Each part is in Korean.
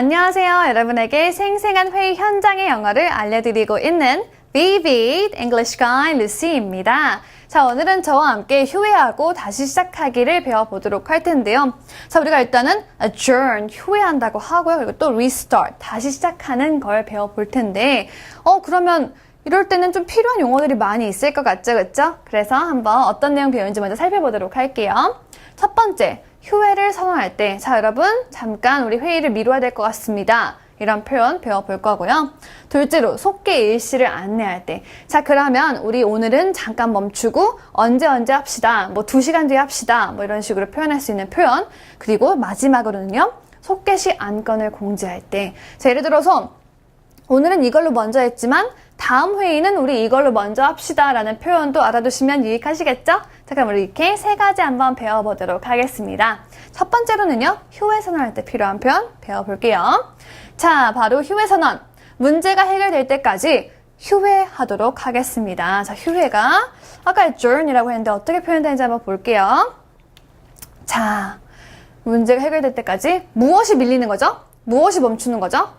안녕하세요. 여러분에게 생생한 회의 현장의 영어를 알려드리고 있는 Vivid English Guy Lucy입니다. 자, 오늘은 저와 함께 휴회하고 다시 시작하기를 배워보도록 할 텐데요. 자, 우리가 일단은 adjourn, 휴회한다고 하고요. 그리고 또 restart, 다시 시작하는 걸 배워볼 텐데, 어, 그러면 이럴 때는 좀 필요한 용어들이 많이 있을 것 같죠, 그쵸? 그래서 한번 어떤 내용 배우는지 먼저 살펴보도록 할게요. 첫 번째, 휴회를 선언할 때, 자, 여러분, 잠깐 우리 회의를 미뤄야 될 것 같습니다. 이런 표현 배워볼 거고요. 둘째로, 속계 일시를 안내할 때. 자, 그러면 우리 오늘은 잠깐 멈추고 언제 언제 합시다. 뭐, 두 시간 뒤에 합시다. 뭐, 이런 식으로 표현할 수 있는 표현. 그리고 마지막으로는요, 속계시 안건을 공지할 때. 자, 예를 들어서, 오늘은 이걸로 먼저 했지만 다음 회의는 우리 이걸로 먼저 합시다 라는 표현도 알아두시면 유익하시겠죠? 자 그럼 이렇게 세 가지 한번 배워보도록 하겠습니다. 첫 번째로는요. 휴회 선언할 때 필요한 표현 배워볼게요. 자 바로 휴회 선언. 문제가 해결될 때까지 휴회하도록 하겠습니다. 자 휴회가 아까 adjourn이라고 했는데 어떻게 표현되는지 한번 볼게요. 자 문제가 해결될 때까지 무엇이 밀리는 거죠? 무엇이 멈추는 거죠?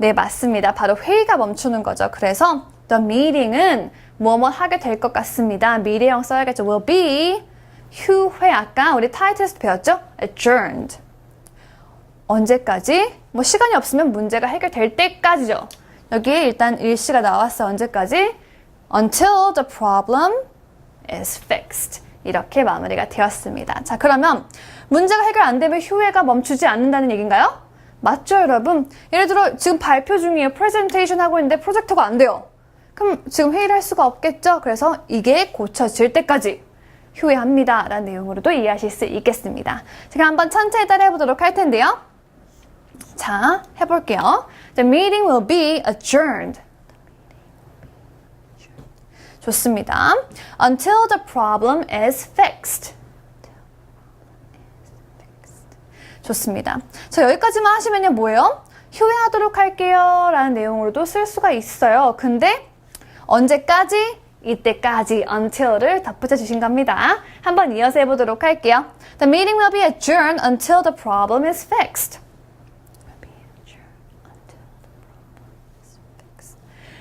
네, 맞습니다. 바로 회의가 멈추는 거죠. 그래서 the meeting은 뭐뭐 하게 될 것 같습니다. 미래형 써야겠죠. will be 휴회 아까 우리 타이틀에서 배웠죠? adjourned. 언제까지? 뭐 시간이 없으면 문제가 해결될 때까지죠. 여기에 일단 일시가 나왔어. 언제까지? until the problem is fixed. 이렇게 마무리가 되었습니다. 자, 그러면 문제가 해결 안 되면 휴회가 멈추지 않는다는 얘기인가요? 맞죠, 여러분? 예를 들어 지금 발표 중이에요. 프레젠테이션 하고 있는데 프로젝터가 안 돼요. 그럼 지금 회의를 할 수가 없겠죠? 그래서 이게 고쳐질 때까지 휴회합니다. 라는 내용으로도 이해하실 수 있겠습니다. 제가 한번 천천히 따라해 보도록 할 텐데요. 자, 해볼게요. The meeting will be adjourned. 좋습니다. Until the problem is fixed. 좋습니다. 자, 여기까지만 하시면요, 뭐예요? 휴회하도록 할게요. 라는 내용으로도 쓸 수가 있어요. 근데 언제까지? 이때까지 until를 덧붙여 주신 겁니다. 한번 이어서 해보도록 할게요. The meeting will be adjourned until the problem is fixed.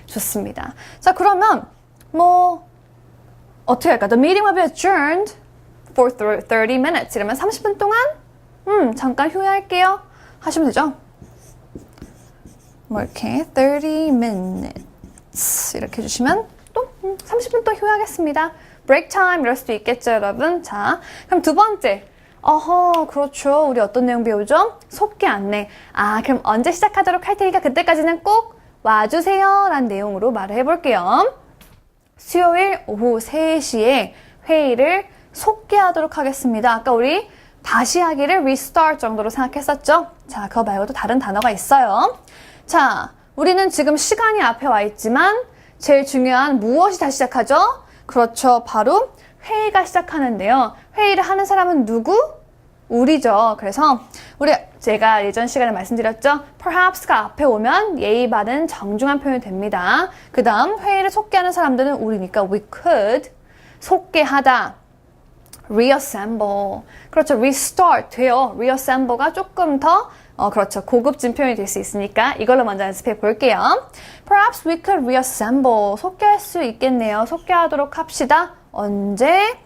좋습니다. 자, 그러면 뭐 어떻게 할까? The meeting will be adjourned for 30 minutes. 이러면 30분 동안 음, 잠깐 휴회할게요. 하시면 되죠? 뭐 이렇게 30 minutes 이렇게 해주시면 또 음, 30분 또 휴회하겠습니다. break time 이럴 수도 있겠죠, 여러분. 자, 그럼 두 번째. 어허, 그렇죠. 우리 어떤 내용 배우죠? 속기 안내. 아, 그럼 언제 시작하도록 할 테니까 그때까지는 꼭 와주세요. 라는 내용으로 말을 해볼게요. 수요일 오후 3시에 회의를 속개하도록 하겠습니다. 아까 우리 다시 하기를 restart 정도로 생각했었죠? 자, 그거 말고도 다른 단어가 있어요. 자, 우리는 지금 시간이 앞에 와 있지만 제일 중요한 무엇이 다시 시작하죠? 그렇죠. 바로 회의가 시작하는데요. 회의를 하는 사람은 누구? 우리죠. 그래서 우리 제가 예전 시간에 말씀드렸죠. perhaps가 앞에 오면 예의 바른 정중한 표현이 됩니다. 그 다음 회의를 속개하는 사람들은 우리니까 we could 속개하다. Reassemble. 그렇죠. restart 돼요. reassemble가 조금 더 어, 그렇죠. 고급진 표현이 될 수 있으니까 이걸로 먼저 연습해 볼게요. Perhaps we could reassemble. 속개할 수 있겠네요. 속개하도록 합시다. 언제?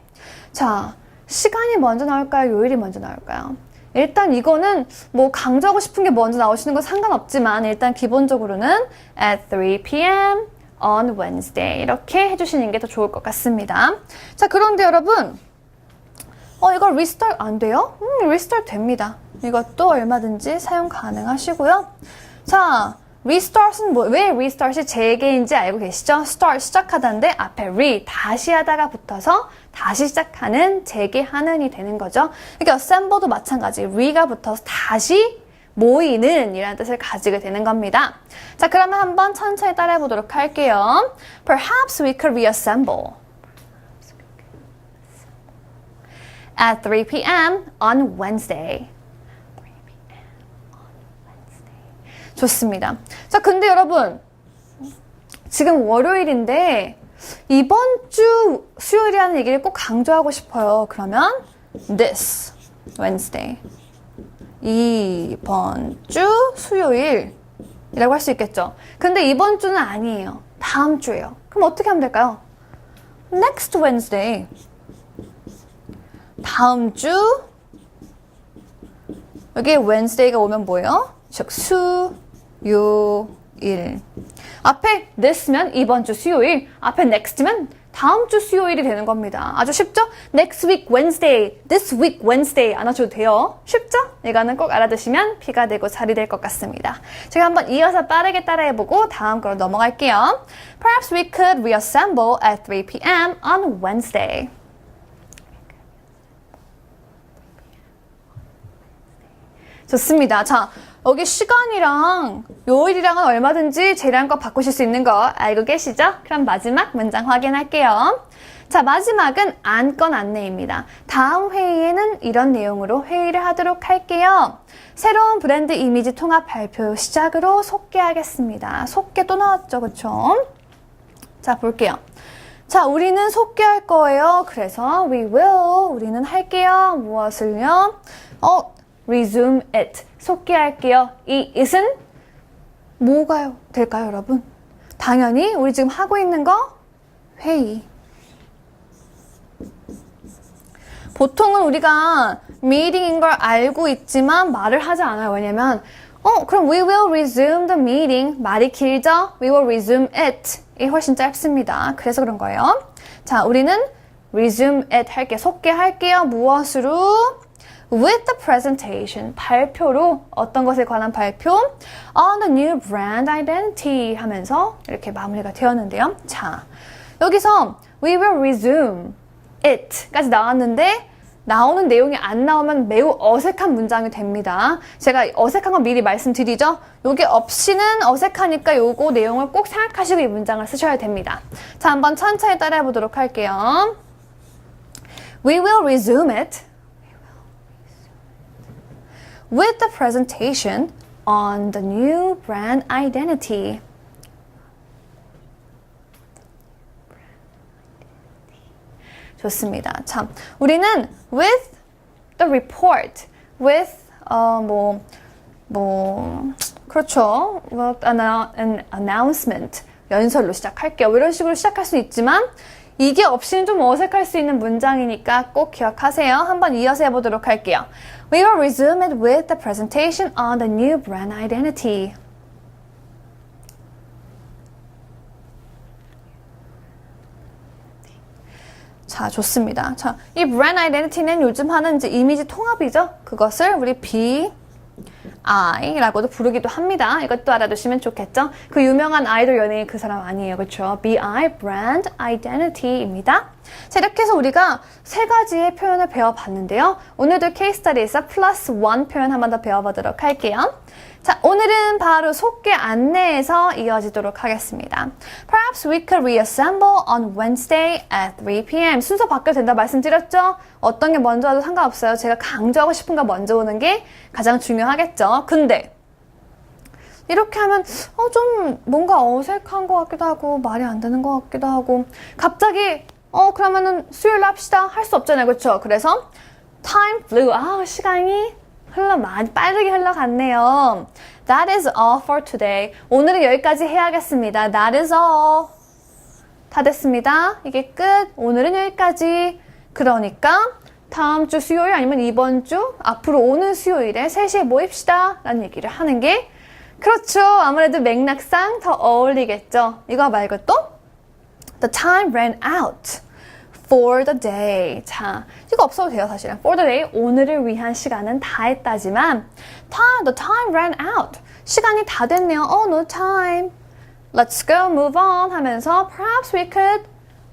자, 시간이 먼저 나올까요? 요일이 먼저 나올까요? 일단 이거는 뭐 강조하고 싶은 게 먼저 나오시는 건 상관없지만 일단 기본적으로는 at 3 p.m. on Wednesday 이렇게 해주시는 게 더 좋을 것 같습니다. 자, 그런데 여러분 어, 이거 리스타트 안 돼요? 음, 리스타트 됩니다. 이것도 얼마든지 사용 가능하시고요. 자, restart은 뭐, 왜 restart이 재개인지 알고 계시죠? start, 시작하다인데 앞에 re, 다시 하다가 붙어서 다시 시작하는, 재개하는이 되는 거죠. 그러니까 assemble도 마찬가지. re가 붙어서 다시 모이는 이라는 뜻을 가지게 되는 겁니다. 자, 그러면 한번 천천히 따라해 보도록 할게요. Perhaps we could reassemble. At 3 p.m. on Wednesday. 좋습니다. 자, 근데 여러분, 지금 월요일인데, 이번 주 수요일이라는 얘기를 꼭 강조하고 싶어요. 그러면, this, Wednesday. 이번 주 수요일이라고 할 수 있겠죠. 근데 이번 주는 아니에요. 다음 주예요. 그럼 어떻게 하면 될까요? Next Wednesday. 다음 주 여기 Wednesday가 오면 뭐예요? 즉 수요일. 앞에 this면 이번 주 수요일, 앞에 next면 다음 주 수요일이 되는 겁니다. 아주 쉽죠? Next week Wednesday, this week Wednesday 안 하셔도 돼요. 쉽죠? 이거는 꼭 알아두시면 피가 되고 살이 될 것 같습니다. 제가 한번 이어서 빠르게 따라해보고 다음 거로 넘어갈게요. Perhaps we could reassemble at 3 p.m. on Wednesday. 좋습니다. 자, 여기 시간이랑 요일이랑은 얼마든지 재량껏 바꾸실 수 있는 거 알고 계시죠? 그럼 마지막 문장 확인할게요. 자, 마지막은 안건 안내입니다. 다음 회의에는 이런 내용으로 회의를 하도록 할게요. 새로운 브랜드 이미지 통합 발표 시작으로 속개하겠습니다. 속개 또 나왔죠, 그쵸? 자, 볼게요. 자, 우리는 속개할 거예요. 그래서 we will, 우리는 할게요. 무엇을요? 어, resume it. 속개할게요. 이 it은 뭐가요? 될까요, 여러분? 당연히 우리 지금 하고 있는 거 회의. 보통은 우리가 meeting인 걸 알고 있지만 말을 하지 않아요. 왜냐면 어, 그럼 we will resume the meeting. 말이 길죠? We will resume it. 이 훨씬 짧습니다. 그래서 그런 거예요. 자, 우리는 resume it 할게. 속개 할게요. 무엇으로? With the presentation 발표로 어떤 것에 관한 발표 on the new brand identity 하면서 이렇게 마무리가 되었는데요. 자, 여기서 we will resume it까지 나왔는데 나오는 내용이 안 나오면 매우 어색한 문장이 됩니다. 제가 어색한 건 미리 말씀드리죠. 요게 없이는 어색하니까 요거 내용을 꼭 생각하시고 이 문장을 쓰셔야 됩니다. 자, 한번 천천히 따라해 보도록 할게요. We will resume it with the presentation on the new brand identity. 좋습니다. 참, 우리는 with the report, with 어뭐 뭐 그렇죠. Well, an, an announcement 연설로 시작할게요. 이런 식으로 시작할 수 있지만 이게 없이는 좀 어색할 수 있는 문장이니까 꼭 기억하세요. 한번 이어서 해보도록 할게요. We will resume it with the presentation on the new brand identity. 자, 좋습니다. 자, 이 brand identity는 요즘 하는 이제 이미지 통합이죠. 그것을 우리 B, I라고도 부르기도 합니다. 이것도 알아두시면 좋겠죠? 그 유명한 아이돌 연예인 그 사람 아니에요. 그렇죠? BI, Brand Identity입니다. 자, 이렇게 해서 우리가 세 가지의 표현을 배워봤는데요. 오늘도 케이스 스타디에서 플러스 원 표현 한 번 더 배워보도록 할게요. 자, 오늘은 바로 속개 안내에서 이어지도록 하겠습니다. Perhaps we could reassemble on Wednesday at 3 p.m. 순서 바뀌어도 된다 말씀드렸죠? 어떤 게 먼저 와도 상관없어요. 제가 강조하고 싶은 거 먼저 오는 게 가장 중요하겠죠. 근데 이렇게 하면 어, 좀 뭔가 어색한 것 같기도 하고 말이 안 되는 것 같기도 하고 갑자기 어 그러면은 수요일로 합시다 할 수 없잖아요 그렇죠 그래서 time flew 아 시간이 흘러 많이 빠르게 흘러갔네요. That is all for today. 오늘은 여기까지 해야겠습니다. That is all. 다 됐습니다. 이게 끝. 오늘은 여기까지. 그러니까 다음 주 수요일 아니면 이번 주 앞으로 오는 수요일에 3시에 모입시다. 라는 얘기를 하는 게 그렇죠. 아무래도 맥락상 더 어울리겠죠. 이거 말고 또 The time ran out for the day. 자, 이거 없어도 돼요, 사실은. For the day, 오늘을 위한 시간은 다 했다지만, time, the time ran out. 시간이 다 됐네요. Oh, no time. Let's go, move on 하면서 perhaps we could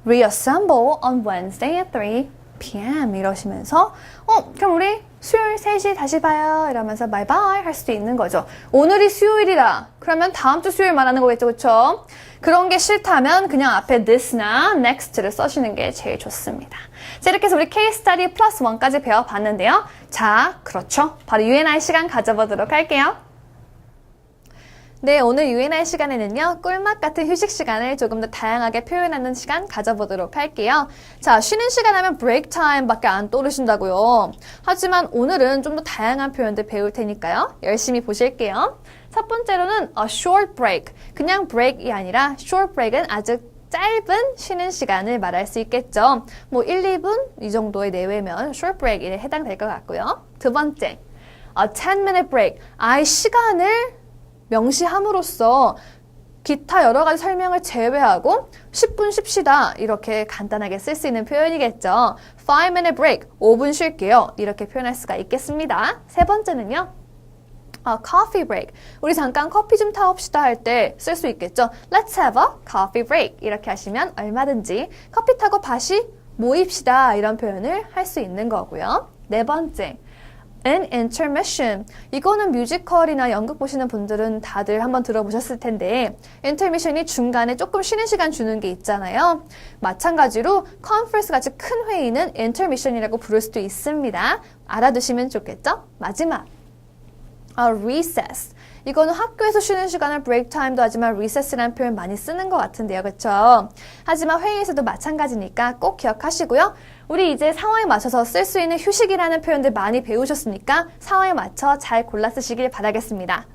reassemble on Wednesday at 3 p.m. 이러시면서 어, 그럼 우리 수요일 3시 다시 봐요. 이러면서 바이바이 할 수도 있는 거죠. 오늘이 수요일이다. 그러면 다음 주 수요일 말하는 거겠죠. 그쵸? 그런 게 싫다면 그냥 앞에 this나 next를 써주는 게 제일 좋습니다. 자, 이렇게 해서 우리 케이스 스타디 플러스 1까지 배워봤는데요. 자, 그렇죠. 바로 UNI 시간 가져보도록 할게요. 네, 오늘 UNR 시간에는요, 꿀맛 같은 휴식 시간을 조금 더 다양하게 표현하는 시간 가져보도록 할게요. 자, 쉬는 시간 하면 break time 밖에 안 떠오르신다고요. 하지만 오늘은 좀 더 다양한 표현들 배울 테니까요. 열심히 보실게요. 첫 번째로는 a short break. 그냥 break이 아니라 short break은 아주 짧은 쉬는 시간을 말할 수 있겠죠. 뭐 1, 2분 이 정도의 내외면 short break에 해당될 것 같고요. 두 번째, a 10 minute break. 아이 시간을 명시함으로써 기타 여러 가지 설명을 제외하고 10분 쉽시다 이렇게 간단하게 쓸 수 있는 표현이겠죠. 5 minute break, 5분 쉴게요. 이렇게 표현할 수가 있겠습니다. 세 번째는요. 아, coffee break. 우리 잠깐 커피 좀 타옵시다 할 때 쓸 수 있겠죠. Let's have a coffee break. 이렇게 하시면 얼마든지 커피 타고 다시 모입시다 이런 표현을 할 수 있는 거고요. 네 번째. An intermission. 이거는 뮤지컬이나 연극 보시는 분들은 다들 한번 들어보셨을 텐데 intermission이 중간에 조금 쉬는 시간 주는 게 있잖아요. 마찬가지로 컨퍼런스 같이 큰 회의는 intermission이라고 부를 수도 있습니다. 알아두시면 좋겠죠? 마지막. 아, recess. 이거는 학교에서 쉬는 시간을 break time도 하지만 recess라는 표현 많이 쓰는 것 같은데요. 그렇죠? 하지만 회의에서도 마찬가지니까 꼭 기억하시고요. 우리 이제 상황에 맞춰서 쓸 수 있는 휴식이라는 표현들 많이 배우셨으니까 상황에 맞춰 잘 골라 쓰시길 바라겠습니다.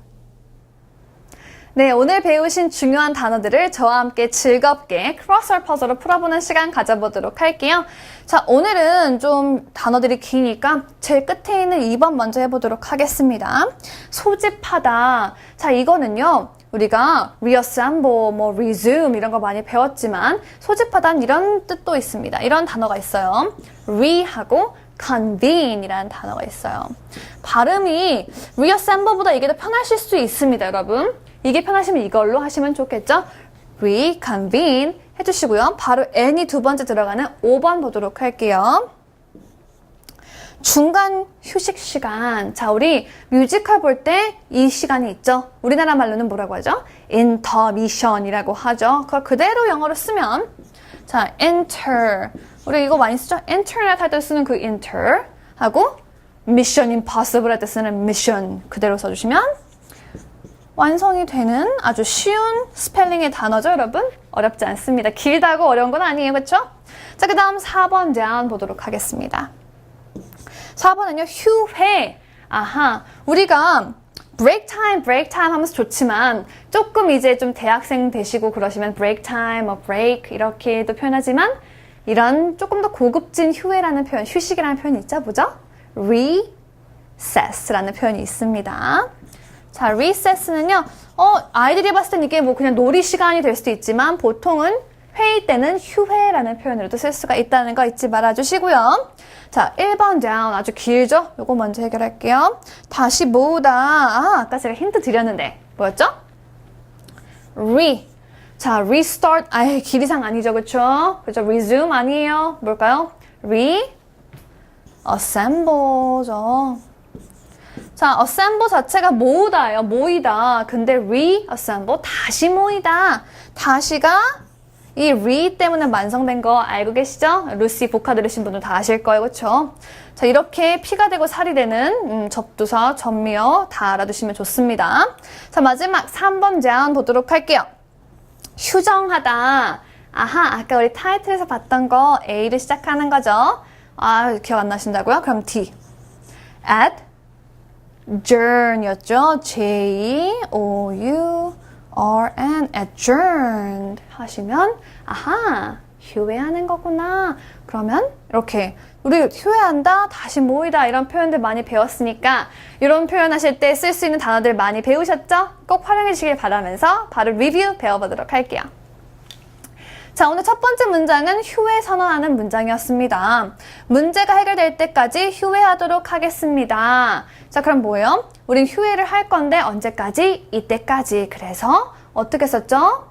네, 오늘 배우신 중요한 단어들을 저와 함께 즐겁게 크로스월 퍼즐로 풀어보는 시간 가져보도록 할게요. 자, 오늘은 좀 단어들이 기니까 제일 끝에 있는 2번 먼저 해보도록 하겠습니다. 소집하다. 자, 이거는요. 우리가 reassemble, 뭐 resume 이런 거 많이 배웠지만 소집하다는 이런 뜻도 있습니다. 이런 단어가 있어요. re하고 convene 이라는 단어가 있어요. 발음이 reassemble보다 이게 더 편하실 수 있습니다, 여러분. 이게 편하시면 이걸로 하시면 좋겠죠? reconvene 해주시고요. 바로 n이 두 번째 들어가는 5번 보도록 할게요. 중간 휴식 시간. 자, 우리 뮤지컬 볼 때 이 시간이 있죠? 우리나라 말로는 뭐라고 하죠? intermission이라고 하죠. 그걸 그대로 영어로 쓰면 자, enter. 우리 이거 많이 쓰죠? internet 할 때 쓰는 그 inter 하고 mission impossible 할 때 쓰는 mission 그대로 써 주시면 완성이 되는 아주 쉬운 스펠링의 단어죠, 여러분? 어렵지 않습니다. 길다고 어려운 건 아니에요, 그렇죠? 자, 그 다음 4번 제안 보도록 하겠습니다. 4번은요, 휴회. 아하, 우리가 break time, break time 하면서 좋지만 조금 이제 좀 대학생 되시고 그러시면 break time, 뭐 break 이렇게도 표현하지만 이런 조금 더 고급진 휴회라는 표현, 휴식이라는 표현이 있죠, 뭐죠? recess라는 표현이 있습니다. 자, recess는요, 어, 아이들이 봤을 땐 이게 뭐 그냥 놀이 시간이 될 수도 있지만 보통은 회의 때는 휴회라는 표현으로도 쓸 수가 있다는 거 잊지 말아주시고요. 자, 1번 down 아주 길죠? 요거 먼저 해결할게요. 다시 모으다. 아, 아까 제가 힌트 드렸는데 뭐였죠? re. 자, restart. 아예 길 이상 아니죠, 그쵸? 그죠? resume 아니에요. 뭘까요? re. assemble죠. 자, assemble 자체가 모으다예요. 모이다. 근데 reassemble 다시 모이다. 다시가 이 re 때문에 완성된 거 알고 계시죠? 루시 복화 들으신 분들 다 아실 거예요. 그렇죠? 자, 이렇게 피가 되고 살이 되는 음, 접두사, 전미어 다 알아두시면 좋습니다. 자, 마지막 3번 제안 보도록 할게요. 휴정하다. 아하, 아까 우리 타이틀에서 봤던 거 A를 시작하는 거죠. 아, 기억 안 나신다고요? 그럼 D. at adjourn이었죠. J O U R adjourned 하시면 아하 휴회하는 거구나. 그러면 이렇게 우리 휴회한다, 다시 모이다 이런 표현들 많이 배웠으니까 이런 표현 하실 때 쓸 수 있는 단어들 많이 배우셨죠? 꼭 활용해 주시길 바라면서 바로 리뷰 배워보도록 할게요. 자, 오늘 첫 번째 문장은 휴회 선언하는 문장이었습니다. 문제가 해결될 때까지 휴회하도록 하겠습니다. 자, 그럼 뭐예요? 우린 휴회를 할 건데 언제까지? 이때까지. 그래서 어떻게 썼죠?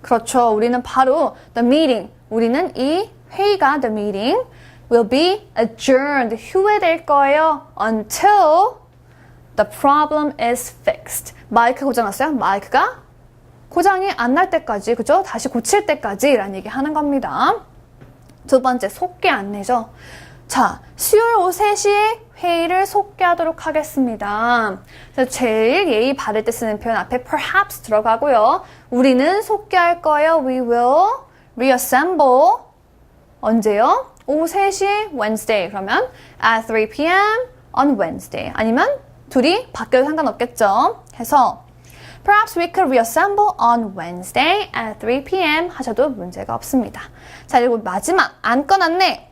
그렇죠. 우리는 바로 the meeting. 우리는 이 회의가 the meeting will be adjourned. 휴회될 거예요. until the problem is fixed. 마이크 고장 났어요? 마이크가 고장이 안 날 때까지, 그죠? 다시 고칠 때까지 라는 얘기 하는 겁니다. 두 번째, 속기 안내죠. 자, 수요일 오후 3시에 회의를 속개하도록 하겠습니다. 그래서 제일 예의 바를 때 쓰는 표현 앞에 perhaps 들어가고요. 우리는 속개할 거예요. We will reassemble. 언제요? 오후 3시 Wednesday. 그러면 at 3 p.m. on Wednesday. 아니면 둘이 바뀌어도 상관없겠죠. 해서 Perhaps we could reassemble on Wednesday at 3 p.m. 하셔도 문제가 없습니다. 자, 그리고 마지막 안건 안내.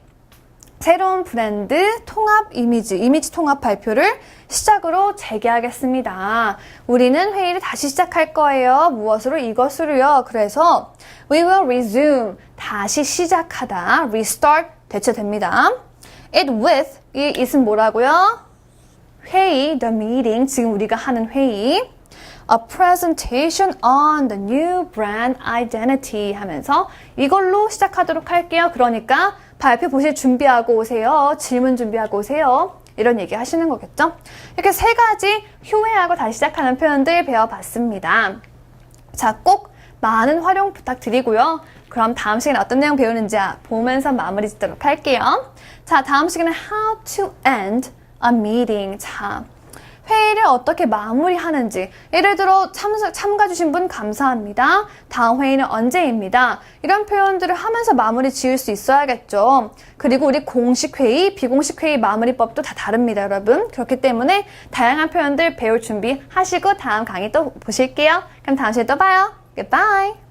새로운 브랜드 통합 이미지, 이미지 통합 발표를 시작으로 재개하겠습니다. 우리는 회의를 다시 시작할 거예요. 무엇으로? 이것으로요. 그래서 we will resume, 다시 시작하다, restart 대체됩니다. it with, 이 it은 뭐라고요? 회의, the meeting, 지금 우리가 하는 회의. A presentation on the new brand identity 하면서 이걸로 시작하도록 할게요. 그러니까 발표 보실 준비하고 오세요. 질문 준비하고 오세요. 이런 얘기 하시는 거겠죠? 이렇게 세 가지 휴회하고 다시 시작하는 표현들 배워봤습니다. 자, 꼭 많은 활용 부탁드리고요. 그럼 다음 시간에 어떤 내용 배우는지 보면서 마무리 짓도록 할게요. 자, 다음 시간에 how to end a meeting. 자, 회의를 어떻게 마무리하는지 예를 들어 참석, 참가 주신 분 감사합니다. 다음 회의는 언제입니다. 이런 표현들을 하면서 마무리 지을 수 있어야겠죠. 그리고 우리 공식 회의, 비공식 회의 마무리법도 다 다릅니다, 여러분. 그렇기 때문에 다양한 표현들 배울 준비 하시고 다음 강의 또 보실게요. 그럼 다음 시간에 또 봐요. Goodbye.